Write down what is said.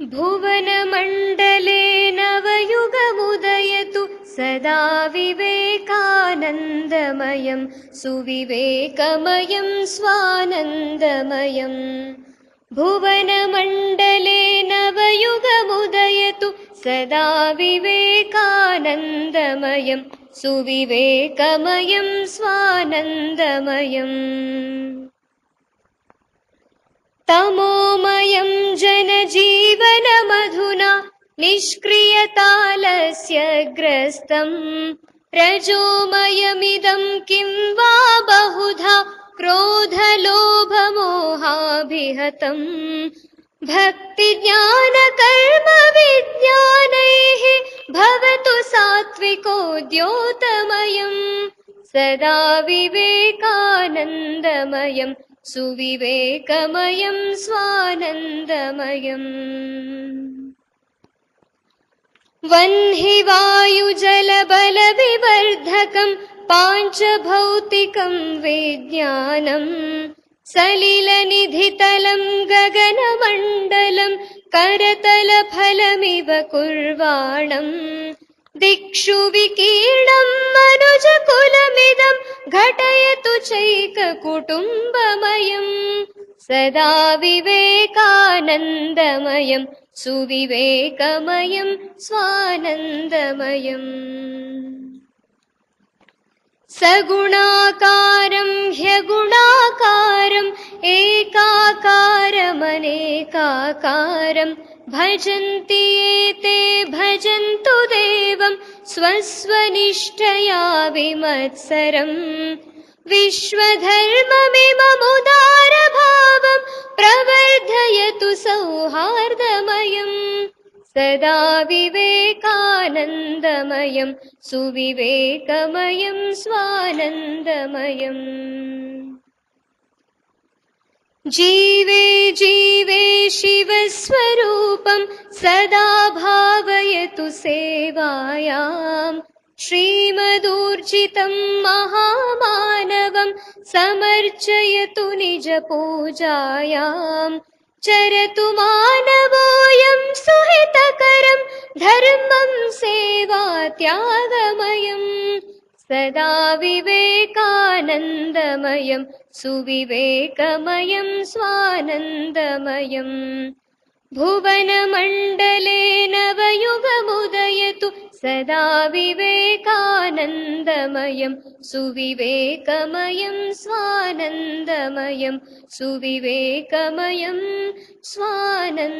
भुवनमण्डले नवयुगमुदयतु सदा विवेकानन्दमयं सुविवेकमयं स्वानन्दमयम् भुवनमण्डले नवयुगमुदयतु सदा विवेकानन्दमयं सुविवेकमयं स्वानन्दमयम् तमोमयं निष्क्रियतालस्य ग्रस्तम् रजोमयमिदं किं वा बहुधा क्रोधलोभमोहाभिहतम् भक्तिज्ञानकर्मविज्ञानैः भवतु सात्विकोद्योतमयम् सदा विवेकानन्दमयम् सुविवेकमयं स्वानन्दमयम् वह्नि वायुजलबलविवर्धकं पाञ्चभौतिकं विज्ञानम् सलिलनिधितलं गगनमण्डलं करतलफलमिव कुर्वाणम् दिक्षु विकीर्णं मनुजकुलमिदं घटयतु चैककुटुम्बमयम् सदा विवेकानन्दमयं सुविवेकमयं स्वानन्दमयम्। सगुणाकारं ह्यगुणाकारम् एकाकारमनेकाकारम् भजन्ति एते भजन्तु देवं स्वस्वनिष्ठया विमत्सरम् विश्वधर्ममिममुदारभावं प्रवर्धयतु सौहार्दमयम् सदा विवेकानन्दमयं सुविवेकमयं स्वानन्दमयम्। जीवे जीवे शिवस्वरूपं सदा भावयतु सेवायाम् श्रीमदूर्जितं महामानवं समर्चयतु निजपूजायाम् चरतु मानवोऽयं सुहितकरं धर्मं सेवा त्यागमयम् सदा विवेकानन्दमयं सुविवेकमयं स्वानन्दमयम् भुवनमण्डले सदा विवेकानन्दमयं सुविवेकमयं स्वानन्दमयं सुविवेकमयं स्वानन्दमयम्